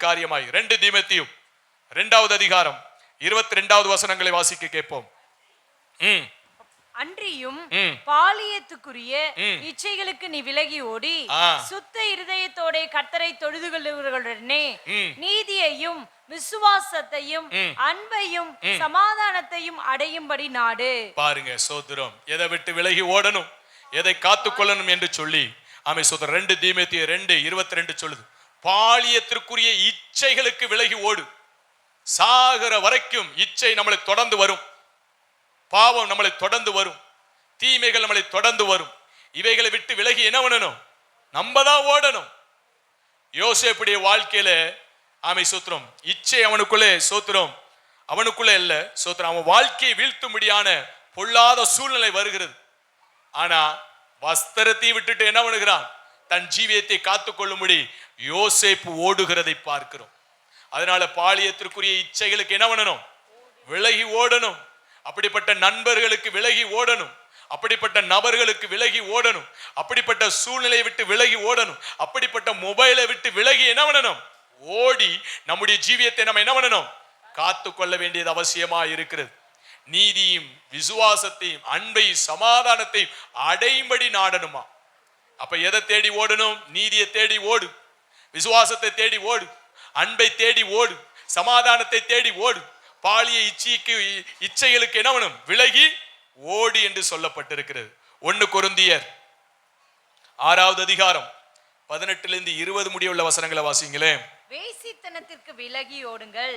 காரியமாய். ரெண்டு தீமத்தியும். இரண்டாவது அதிகாரம். இருபத்தி ரெண்டாவது வசனங்களை வாசிக்க கேட்போம். ம். அன்றியும். பாலியத்துக்குரிய. இச்சைகளுக்கு நீ விலகி ஓடி. சுத்த இருதயத்தோட கர்த்தரை தொழுது கொள்ளுகிறவர்களுடனே. நீதியையும் விசுவாசத்தையும். அன்பையும் சமாதானத்தையும் அடையும்படி நாடு. பாருங்க சோதரம் எதை விட்டு விலகி ஓடணும்? எதை காத்து கொள்ளணும் என்று சொல்லி ஆமை சோதரம் ரெண்டு தீமத்திய ரெண்டு இருபத்தி ரெண்டு சொல்லுது. பாலியத்திற்குரிய இச்சைகளுக்கு விலகி ஓடு. சாகிற வரைக்கும் இச்சை நம்மளை தொடர்ந்து வரும். பாவம் நம்மளை தொடர்ந்து வரும். தீமைகள் நம்மளை தொடர்ந்து வரும். இவைகளை விட்டு விலகி என்ன பண்ணணும்? நம்ம தான் ஓடணும். யோசேப்புடைய வாழ்க்கையில ஆமை சூத்திரம் இச்சை அவனுக்குள்ளே சோத்திரம் அவனுக்குள்ளே இல்ல சோத்திரம். அவன் வாழ்க்கையை வீழ்த்தும்படியான பொல்லாத சூழ்நிலை வருகிறது. ஆனா வஸ்திரத்தை விட்டுட்டு என்ன பண்ணுகிறான்? தன் ஜீவியத்தை காத்துக்கொள்ளும்படி யோசேப்பு ஓடுகிறதை பார்க்கிறோம். அதனால பாலியத்திற்குரிய இச்சைகளுக்கு என்ன பண்ணணும்? விலகி ஓடணும். அப்படிப்பட்ட நண்பர்களுக்கு விலகி ஓடணும். அப்படிப்பட்ட நபர்களுக்கு விலகி ஓடணும். அப்படிப்பட்ட சூழ்நிலையை விட்டு விலகி ஓடணும். அப்படிப்பட்ட மொபைலை விட்டு விலகி என்ன பண்ணணும்? ஓடி நம்முடைய ஜீவியத்தை நம்ம என்ன பண்ணணும்? காத்து கொள்ள வேண்டியது அவசியமா இருக்கிறது. நீதியும் விசுவாசத்தையும் அன்பையும் சமாதானத்தையும் அடையும்படி நாடணுமா? அப்ப எதை தேடி ஓடணும்? நீதியை தேடி ஓடு. விசுவாசத்தை தேடி ஓடு அன்பை தேடி ஓடு சமாதானத்தை தேடி ஓடு. பாலிய இச்சைக்கு இச்சைகளுக்கு என்ன வேணும்? விலகி ஓடு என்று சொல்லப்பட்டிருக்கிறது. ஒன்னு கொருந்தியர் ஆறாவது அதிகாரம் பதினெட்டுல இருந்து இருபது முடியுள்ள வசனங்களை வாசிங்களேன். வேசித்தனத்திற்கு விலகி ஓடுங்கள்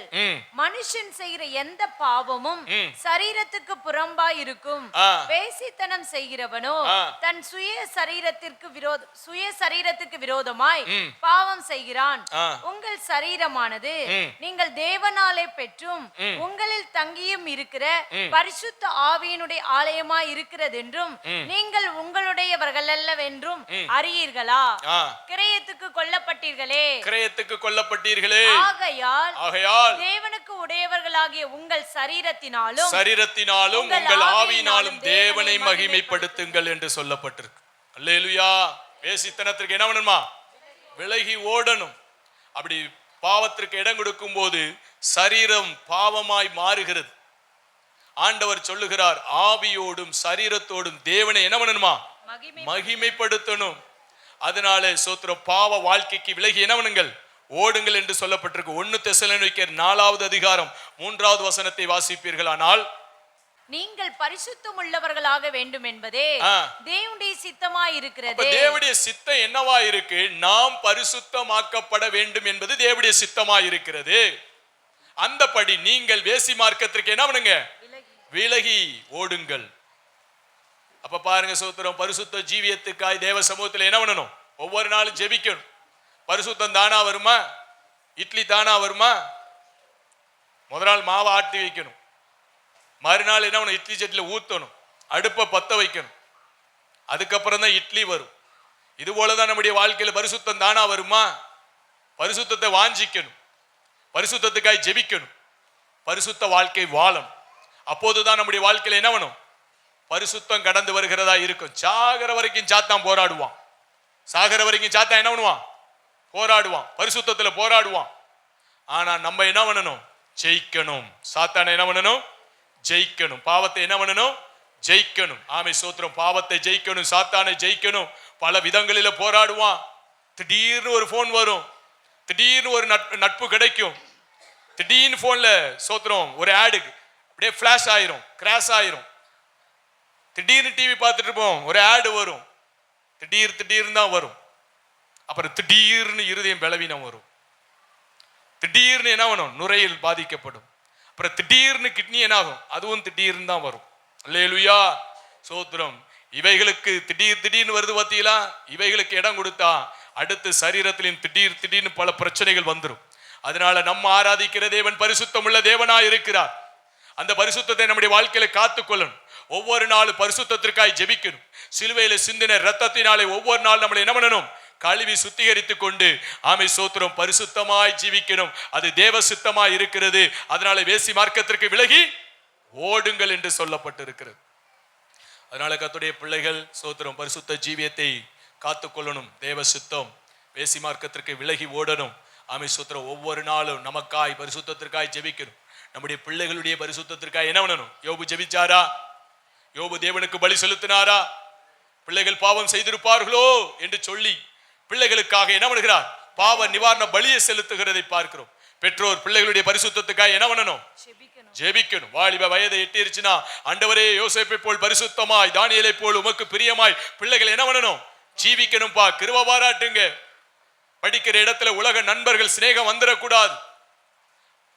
மனுஷன் செய்கிற எந்த பாவமும். சரீரத்துக்கு புறம்பாய் இருக்கும். வேசித்தனம் செய்கிறவனோ. தன் சுய சரீரத்திற்கு விரோத சுய சரீரத்துக்கு விரோதமாய். பாவம் செய்கிறான். உங்கள் சரீரமானது. நீங்கள் தேவனாலே பெற்றும். உங்களில் தங்கியும் இருக்கிற. பரிசுத்த ஆவியினுடைய ஆலயமாய் இருக்கிறதென்றும் நீங்கள் உங்களுடையவர்கள் அல்லவென்றும் அறியீர்களா கிரயத்துக்கு கொல்லப்பட்டீர்களே கிரயத்துக்கு கொல்லப்பட்டீர்களே ஆகையால் ஆகையால் தேவனுக்கு உடையவர்களாகிய உங்கள் சரீரத்தினாலும் சரீரத்தினாலும் உங்கள் ஆவியினாலும் தேவனை மகிமைப்படுத்துங்கள். என்று சொல்லப்பட்டிருக்கு. அல்லேலுயா. வேசித்தனத்திற்கு என்ன பண்ணணுமா? விலகி ஓடணும். அப்படி பாவத்திற்கு இடம் கொடுக்கும் போது சரீரம் பாவமாய் மாறுகிறது. ஆண்டவர் சொல்லுகிறார் ஆவியோடும் சரீரத்தோடும் தேவனை என்ன பண்ணணுமா? மகிமை மகிமைப்படுத்தணும். அதனால சோத்திரம் பாவ வாழ்க்கைக்கு விலகி என்ன பண்ணுங்கள்? ஓடுங்கள் என்று சொல்லப்பட்டிருக்கு. ஒன்னு தெசலோனிக்கர் நாலாவது அதிகாரம் மூன்றாவது வசனத்தை வாசிப்பீர்கள். ஆனால் நீங்கள் பரிசுத்தம் உள்ளவர்களாக வேண்டும் என்பதே. தேவனுடைய சித்தமாய் அப்ப இருக்கிறது தேவனுடைய சித்தம் என்னவா இருக்கு? நாம் பரிசுத்தமாக்கப்பட வேண்டும் என்பது தேவனுடைய சித்தமா இருக்கிறது. அந்தபடி நீங்கள் வேசி மார்க்கத்திற்கு என்ன பண்ணுங்க? விலகி ஓடுங்கள். அப்ப பாருங்க சோத்திரம் பரிசுத்த ஜீவியத்துக்காய் தேவ சமூகத்தில் என்ன பண்ணணும்? ஒவ்வொரு நாளும் ஜெபிக்கணும். பரிசுத்தம் தானா வருமா? இட்லி தானா வருமா? முதல் நாள் மாவை ஆட்டி வைக்கணும். மறுநாள் என்ன பண்ணணும்? இட்லி சட்டியில் ஊற்றணும் அடுப்பை பற்ற வைக்கணும். அதுக்கப்புறம் தான் இட்லி வரும். இது போலதான் நம்முடைய வாழ்க்கையில் பரிசுத்தம் தானா வருமா? பரிசுத்தத்தை வாஞ்சிக்கணும். பரிசுத்தத்துக்காய் ஜெபிக்கணும். பரிசுத்த வாழ்க்கை வாழணும். அப்போதுதான் நம்முடைய வாழ்க்கையில் என்ன வேணும்? பரிசுத்தம் கடந்து வருகிறதா இருக்கும். சாகிற வரைக்கும் சாத்தான் போராடுவான். சாகிற வரைக்கும் சாத்தான் என்ன பண்ணுவான்? போராடுவான். பரிசுத்தத்துல போராடுவான். ஆனா நம்ம என்ன பண்ணணும்? ஜெயிக்கணும். சாத்தானை என்ன பண்ணணும்? ஜெயிக்கணும். பாவத்தை என்ன பண்ணணும்? ஜெயிக்கணும். ஆமை சோத்திரம் பாவத்தை ஜெயிக்கணும் சாத்தானை ஜெயிக்கணும். பல விதங்களில போராடுவான். திடீர்னு ஒரு ஃபோன் வரும். திடீர்னு ஒரு நட்பு நட்பு கிடைக்கும். திடீர்னு ஃபோனில் சோத்திரம் ஒரு ஆடு அப்படியே ஃப்ளாஷ் ஆயிரும் கிராஷ் ஆயிரும். திடீர்னு டிவி பார்த்துட்டு இருப்போம் ஒரு ஆடு வரும். திடீர் திடீர்னு தான் வரும். அப்புறம் திடீர்னு இருதயம் பலவீனம் வரும். திடீர்னு என்ன பண்ணும் நுரையில் பாதிக்கப்படும். அப்புறம் திடீர்னு கிட்னி என்ன ஆகும்? அதுவும் திடீர்னு தான் வரும். அல்லேலுயா! சோத்திரம். இவைகளுக்கு திடீர் திடீர்னு வருது பார்த்தீங்களா? இவைகளுக்கு இடம் கொடுத்தா அடுத்து சரீரத்திலையும் திடீர் திடீர்னு பல பிரச்சனைகள் வந்துடும் அதனால நம்ம ஆராதிக்கிற தேவன் பரிசுத்தம் உள்ள தேவனா இருக்கிறார். அந்த பரிசுத்தத்தை நம்முடைய வாழ்க்கையில காத்துக்கொள்ளணும். ஒவ்வொரு நாளும் பரிசுத்தத்திற்காய் ஜெபிக்கணும். சிலுவையில சிந்தின ரத்தத்தினாலே ஒவ்வொரு நாள் நம்மளை என்ன பண்ணணும்? கழுவி சுத்திகரித்து கொண்டு ஆமை சோத்திரம் பரிசுத்தமாய் ஜீவிக்கணும். அது தேவ சுத்தமாய் இருக்கிறது. அதனால வேசி மார்க்கத்திற்கு விலகி ஓடுங்கள் என்று சொல்லப்பட்டிருக்கிறது. அதனால கத்துடைய பிள்ளைகள் சோத்திரம் பரிசுத்த ஜீவியத்தை காத்துக்கொள்ளணும். தேவ சுத்தம் வேசி மார்க்கத்திற்கு விலகி ஓடணும். ஆமை சுத்திரம் ஒவ்வொரு நாளும் நமக்காய் பரிசுத்தத்திற்காய் ஜெபிக்கணும். நம்முடைய பிள்ளைகளுடைய பரிசுத்தத்திற்காய் என்ன பண்ணணும்? யோபு ஜெபிச்சாரா? யோபு தேவனுக்கு பலி செலுத்தினாரா? பிள்ளைகள் பாவம் செய்திருப்பார்களோ? என்று சொல்லி பிள்ளைகளுக்காக என்ன பண்ணுகிறார்? பாவ நிவாரண பலியை செலுத்துகிறதை பார்க்கிறோம். பெற்றோர் பிள்ளைகளுடைய பரிசுத்தத்துக்காக என்ன பண்ணணும்? ஜெபிக்கணும். வாலிப வயதை எட்டிருச்சுன்னா ஆண்டவரே யோசேப்பை போல் பரிசுத்தமாய் தானியலை போல் உமக்கு பிரியமாய் பிள்ளைகள் என்ன பண்ணணும்? ஜீவிக்கணும்பா. கிருப பாராட்டுங்க. படிக்கிற இடத்துல உலக நண்பர்கள் சிநேகம் வந்துடக்கூடாது.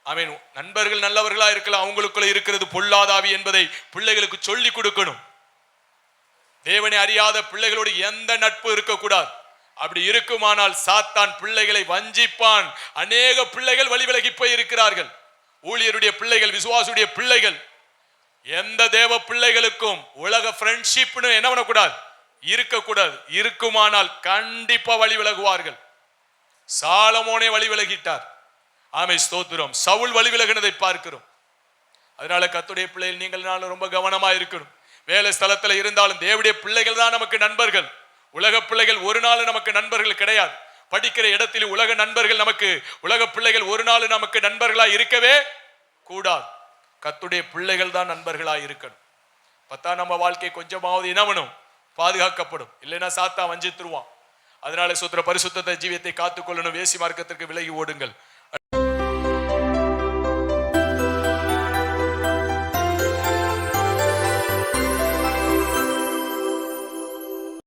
அவன் நண்பர்கள் நல்லவர்களா இருக்கலாம். அவங்களுக்குள்ள இருக்கிறது பொல்லாதாவி என்பதை பிள்ளைகளுக்கு சொல்லி கொடுக்கணும். தேவனை அறியாத பிள்ளைகளோடு எந்த நட்பு இருக்கக்கூடாது. அப்படி இருக்குமானால் சாத்தான் பிள்ளைகளை வஞ்சிப்பான். அநேக பிள்ளைகள் வழி விலகி போய் இருக்கிறார்கள் ஊழியருடைய பிள்ளைகள் விசுவாசுடைய பிள்ளைகள் எந்த தேவ பிள்ளைகளுக்கும் உலக ஃப்ரெண்ட்ஷிப்னு என்ன பண்ணக்கூடாது? இருக்கக்கூடாது. இருக்குமானால் கண்டிப்பா வழி விலகுவார்கள் சாலமோனே வழி விலகிட்டார் ஆமை ஸ்தோத்திரம். சவுல் வழி விலகினதை பார்க்கிறோம். அதனால கத்துடைய பிள்ளைகள் நீங்கள் நானும் ரொம்ப கவனமா இருக்கணும். வேலை ஸ்தலத்தில் இருந்தாலும் தேவடைய பிள்ளைகள் தான் நமக்கு நண்பர்கள். உலக பிள்ளைகள் ஒரு நாள் நமக்கு நண்பர்கள் கிடையாது. படிக்கிற இடத்தில் உலக நண்பர்கள் நமக்கு உலக பிள்ளைகள் ஒரு நாள் நமக்கு நண்பர்களா இருக்கவே கூடாது. கத்துடைய பிள்ளைகள் தான் நண்பர்களா இருக்கணும். பத்தா நம்ம வாழ்க்கை கொஞ்சமாவது இனவனும் பாதுகாக்கப்படும். இல்லைன்னா சாத்தா வஞ்சித்துருவான். அதனால சுத்திர பரிசுத்தத்தை ஜீவியத்தை காத்துக்கொள்ளணும். வேசி மார்க்கத்திற்கு விலகி ஓடுங்கள்.